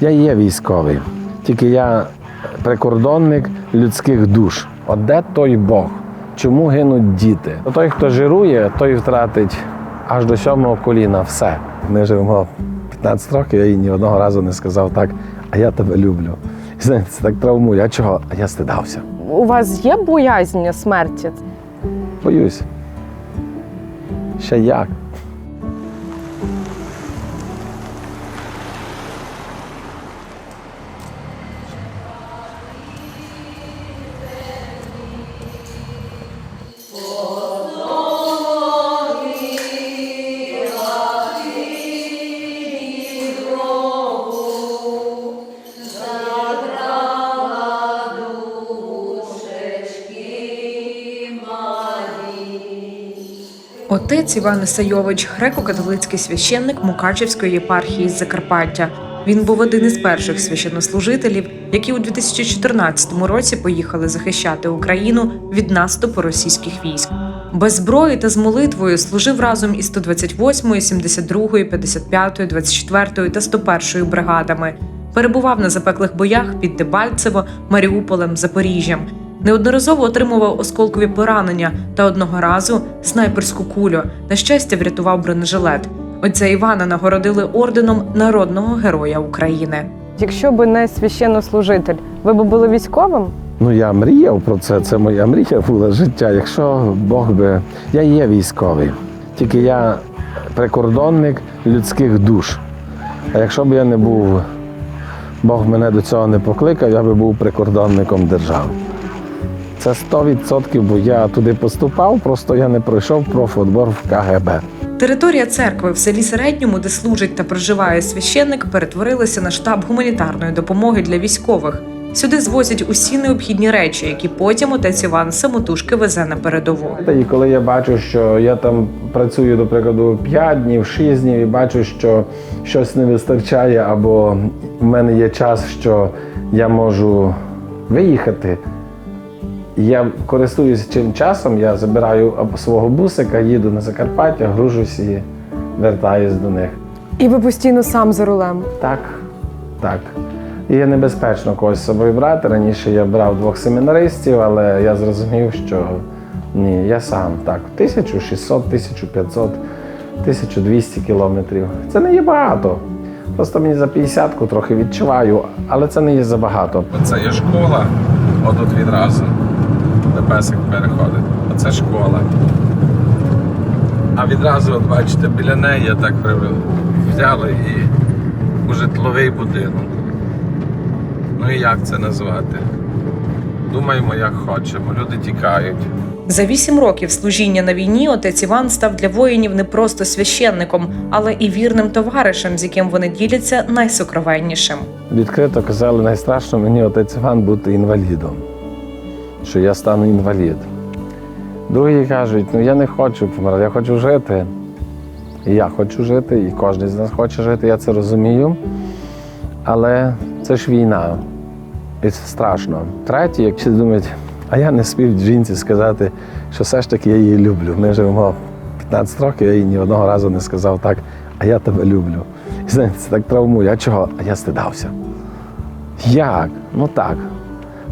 Я є військовий, тільки я прикордонник людських душ. От де той Бог? Чому гинуть діти? Той, хто жирує, той втратить аж до сьомого коліна все. Ми живемо 15 років, я їй ні одного разу не сказав так, а я тебе люблю. І знаєте, це так травмує. А чого? А я стидався. У вас є боязнь смерті? Боюсь. Ще як? Отець Іван Ісайович, греко-католицький священник Мукачевської єпархії з Закарпаття. Він був один із перших священнослужителів, які у 2014 році поїхали захищати Україну від наступу російських військ. Без зброї та з молитвою служив разом із 128, 72, 55, 24 та 101 бригадами. Перебував на запеклих боях під Дебальцево, Маріуполем, Запоріжжям. Неодноразово отримував осколкові поранення та одного разу снайперську кулю. На щастя, врятував бронежилет. Отця Івана нагородили орденом народного героя України. Якщо би не священнослужитель, ви б були військовим? Ну, я мріяв про це, це моя мрія була життя. Якщо Бог би. Я є військовий, тільки я прикордонник людських душ. А якщо б я не був, Бог мене до цього не покликав, я би був прикордонником держави. Це 100%, бо я туди поступав, просто я не пройшов профотбор в КГБ. Територія церкви в селі Середньому, де служить та проживає священник, перетворилася на штаб гуманітарної допомоги для військових. Сюди звозять усі необхідні речі, які потім отець Іван самотужки везе на передову. І коли я бачу, що я там працюю, до прикладу, 5 днів, 6 днів, і бачу, що щось не вистачає, або в мене є час, що я можу виїхати. Я користуюся цим часом, я забираю або свого бусика, їду на Закарпаття, гружусь і вертаюсь до них. І ви постійно сам за рулем. Так, так. І є небезпечно когось з собою брати. Раніше я брав двох семінаристів, але я зрозумів, що ні, я сам так. 1600, 1500, 1200 кілометрів. Це не є багато. Просто мені за 50-ку трохи відчуваю, але це не є забагато. Оце є школа, отут відразу, песик переходить. Оце школа. А відразу, от бачите, біля неї я так взяли і у житловий будинок. Ну і як це назвати? Думаємо, як хочемо. Люди тікають. За вісім років служіння на війні отець Іван став для воїнів не просто священником, але і вірним товаришем, з яким вони діляться найсокровеннішим. Відкрито казали, найстрашно мені отець Іван бути інвалідом, що я стану інвалід. Другі кажуть, ну я не хочу помирати, я хочу жити. І я хочу жити, і кожен з нас хоче жити, я це розумію. Але це ж війна. І це страшно. Третє, як всі думають, а я не спів жінці сказати, що все ж таки я її люблю. Ми живемо 15 років, я їй ні одного разу не сказав так, а я тебе люблю. І знаєте, це так травмує. А чого? А я стидався. Як? Ну так.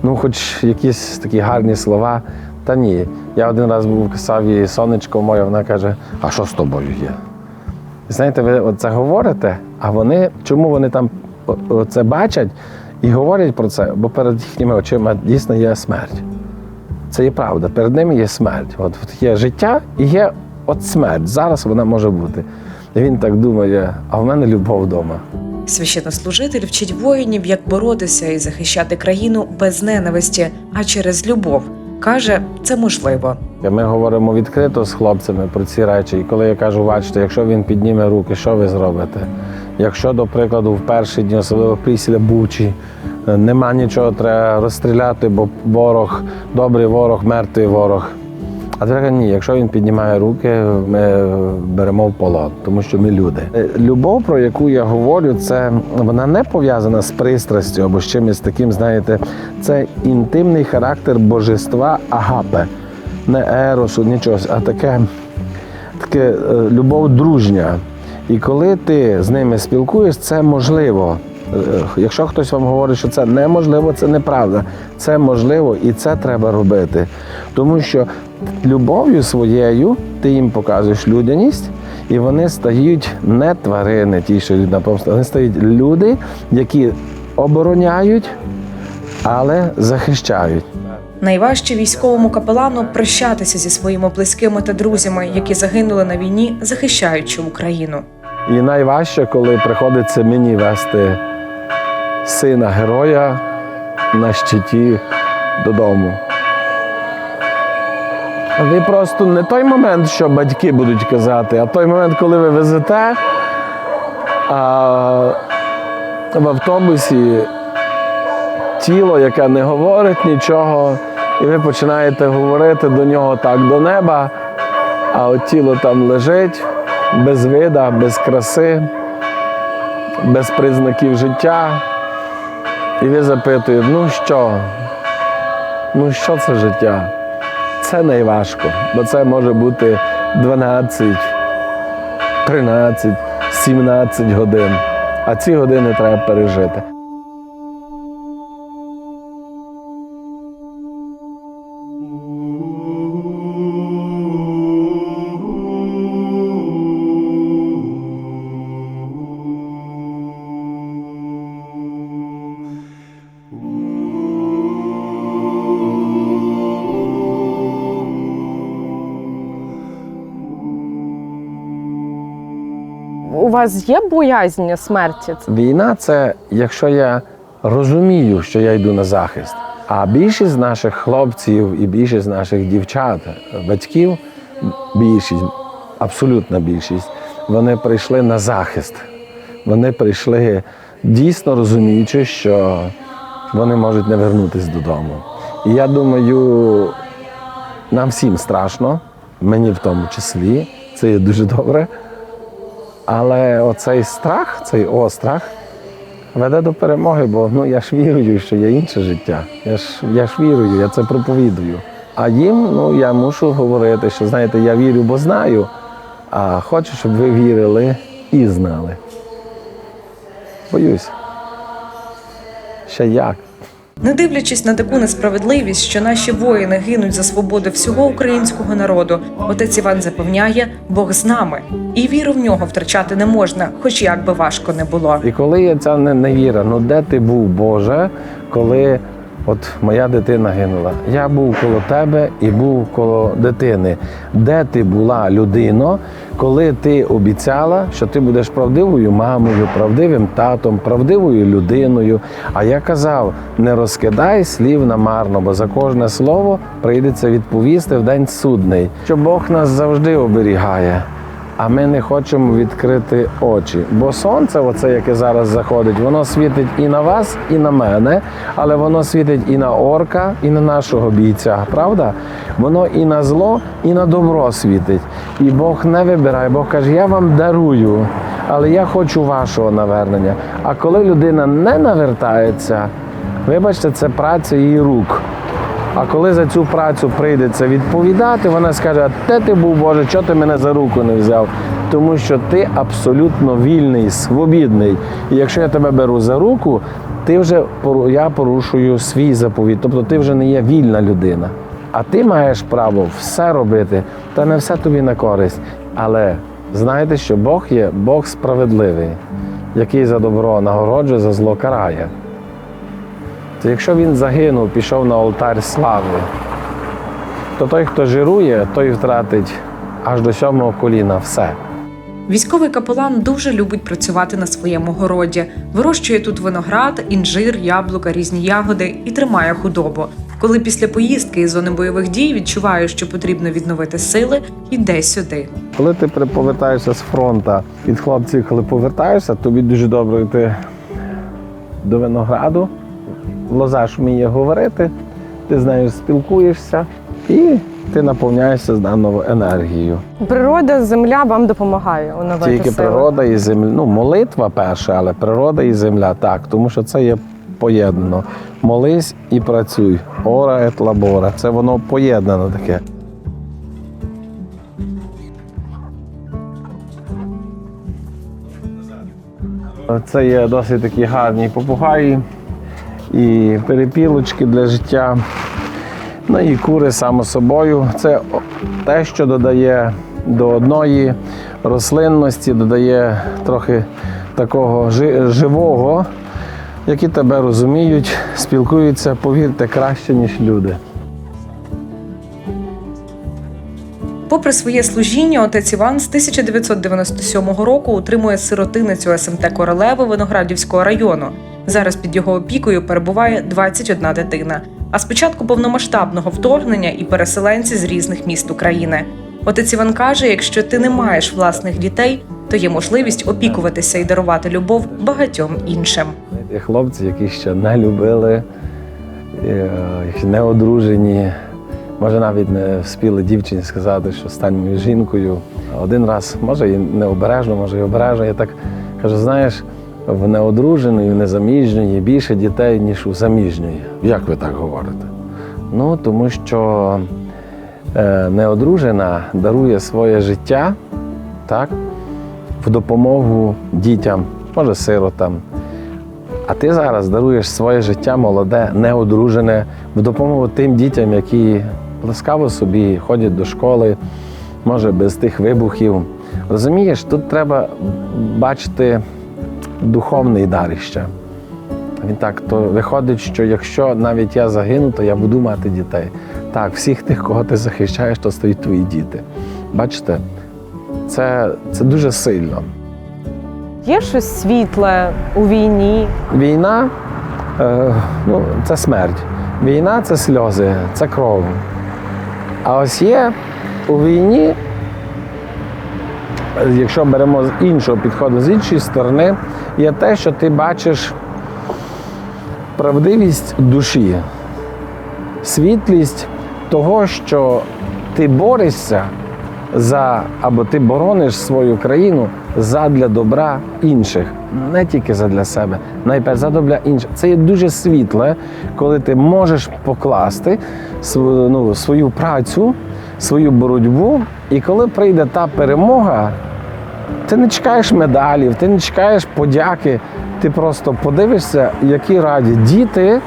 Ну, хоч якісь такі гарні слова. Та ні. Я один раз був казав їй сонечко моє, вона каже, а що з тобою є? Знаєте, ви це говорите, а вони, чому вони там це бачать і говорять про це? Бо перед їхніми очима дійсно є смерть. Це є правда. Перед ними є смерть. От є життя і є от смерть. Зараз вона може бути. І він так думає, а в мене любов вдома. Священнослужитель вчить воїнів, як боротися і захищати країну без ненависті, а через любов. каже, це можливо. Ми говоримо відкрито з хлопцями про ці речі. І коли я кажу, бачите, якщо він підніме руки, що ви зробите? Якщо, до прикладу, в перші дні, особливо після Бучі, е, нема нічого, треба розстріляти, бо ворог, добрий ворог, мертвий ворог. А ти ні, якщо він піднімає руки, ми беремо в полон, тому що ми люди. Е, Любов, про яку я говорю, це вона не пов'язана з пристрастю або з чимось таким, знаєте, це інтимний характер божества агапе, не еросу, нічого, а таке, таке е, любов дружня. І коли ти з ними спілкуєш, це можливо. Е, Якщо хтось вам говорить, що це неможливо, це неправда. Це можливо і це треба робити. Тому що любов'ю своєю ти їм показуєш людяність, і вони стають не тварини, ті, що йдуть на помсту, вони стають люди, які обороняють, але захищають. Найважче військовому капелану прощатися зі своїми близькими та друзями, які загинули на війні, захищаючи Україну. І найважче, коли приходиться мені вести сина героя на щиті додому. Ви просто не той момент, що батьки будуть казати, а той момент, коли ви везете а в автобусі тіло, яке не говорить нічого, і ви починаєте говорити до нього так до неба, а от тіло там лежить без вида, без краси, без признаків життя. І ви запитуєте, ну що? Ну що це життя? Це найважко, бо це може бути 12, 13, 17 годин. А ці години треба пережити. Вас є боязнь смерті? Війна це якщо я розумію, що я йду на захист. А більшість наших хлопців і більшість наших дівчат, батьків, більшість, абсолютна більшість, вони прийшли на захист. Вони прийшли дійсно розуміючи, що вони можуть не вернутися додому. І я думаю, нам всім страшно, мені в тому числі, це є дуже добре. Але оцей страх, цей острах веде до перемоги, бо ну, я ж вірую, що є інше життя. Я ж, я ж вірую, я це проповідую. А їм ну, я мушу говорити, що знаєте, я вірю, бо знаю, а хочу, щоб ви вірили і знали. Боюсь. Ще як? Не дивлячись на таку несправедливість, що наші воїни гинуть за свободу всього українського народу, отець Іван запевняє, Бог з нами, і віру в нього втрачати не можна, хоч як би важко не було. І коли є ця не- невіра, ну де ти був, Боже, коли от моя дитина гинула? Я був коло тебе і був коло дитини. Де ти була, людино, коли ти обіцяла, що ти будеш правдивою мамою, правдивим татом, правдивою людиною? А я казав: не розкидай слів намарно, бо за кожне слово прийдеться відповісти в день судний, що Бог нас завжди оберігає. А ми не хочемо відкрити очі. Бо сонце, оце, яке зараз заходить, воно світить і на вас, і на мене, але воно світить і на орка, і на нашого бійця. Правда? Воно і на зло, і на добро світить. І Бог не вибирає. Бог каже, я вам дарую, але я хочу вашого навернення. А коли людина не навертається, вибачте, це праця її рук. А коли за цю працю прийдеться відповідати, вона скаже: а де ти був, Боже, чого ти мене за руку не взяв? Тому що ти абсолютно вільний, свобідний. І якщо я тебе беру за руку, ти вже я порушую свій заповіт. Тобто ти вже не є вільна людина. А ти маєш право все робити, та не все тобі на користь. Але знайте, що Бог є Бог справедливий, який за добро нагороджує, за зло карає. То якщо він загинув, пішов на алтар слави, то той, хто жирує, той втратить аж до сьомого коліна все. Військовий капелан дуже любить працювати на своєму городі, вирощує тут виноград, інжир, яблука, різні ягоди і тримає худобу. Коли після поїздки із зони бойових дій відчуває, що потрібно відновити сили, йде сюди. Коли ти повертаєшся з фронту від хлопців, коли повертаєшся, тобі дуже добре йти до винограду. Лоза ж вміє говорити, ти з нею спілкуєшся і ти наповняєшся заново енергією. Природа, земля вам допомагає оновити Тільки сили. природа і земля. Ну, молитва перша, але природа і земля так, тому що це є поєднано. Молись і працюй. Ора ет лабора. Це воно поєднано таке. Це є досить такі гарні попугаї і перепілочки для життя. Ну і кури само собою. Це те, що додає до одної рослинності, додає трохи такого живого, які тебе розуміють, спілкуються, повірте, краще, ніж люди. Попри своє служіння, отець Іван з 1997 року утримує сиротиницю СМТ Королеви Виноградівського району. Зараз під його опікою перебуває 21 дитина. А з початку повномасштабного вторгнення і переселенці з різних міст України. Отець Іван каже: якщо ти не маєш власних дітей, то є можливість опікуватися і дарувати любов багатьом іншим. Хлопці, які ще не любили, не одружені. Може, навіть не вспіли дівчині сказати, що стань моєю жінкою. Один раз, може, і необережно, може, і обережно. Я так кажу, знаєш, в неодруженої, в незаміжньої більше дітей, ніж у заміжньої. Як ви так говорите? Ну, тому що е, неодружена дарує своє життя так, в допомогу дітям, може, сиротам, а ти зараз даруєш своє життя молоде, неодружене, в допомогу тим дітям, які ласкаво собі ходять до школи, може без тих вибухів. Розумієш, тут треба бачити духовний дар іще. Він так, то виходить, що якщо навіть я загину, то я буду мати дітей. Так, всіх тих, кого ти захищаєш, то стають твої діти. Бачите, це, це дуже сильно. Є щось світле у війні? Війна е, ну, це смерть. Війна це сльози, це кров. А ось є у війні, якщо беремо з іншого підходу, з іншої сторони, є те, що ти бачиш правдивість душі, світлість того, що ти борешся за або ти борониш свою країну задля добра інших, не тільки задля себе, найперше добра інших. Це є дуже світле, коли ти можеш покласти свою, ну, свою працю, свою боротьбу, і коли прийде та перемога, ти не чекаєш медалів, ти не чекаєш подяки, ти просто подивишся, які раді діти,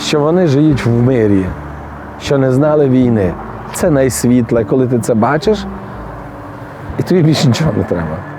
що вони живуть в мирі, що не знали війни. Це найсвітле, коли ти це бачиш, і тобі більше нічого не треба.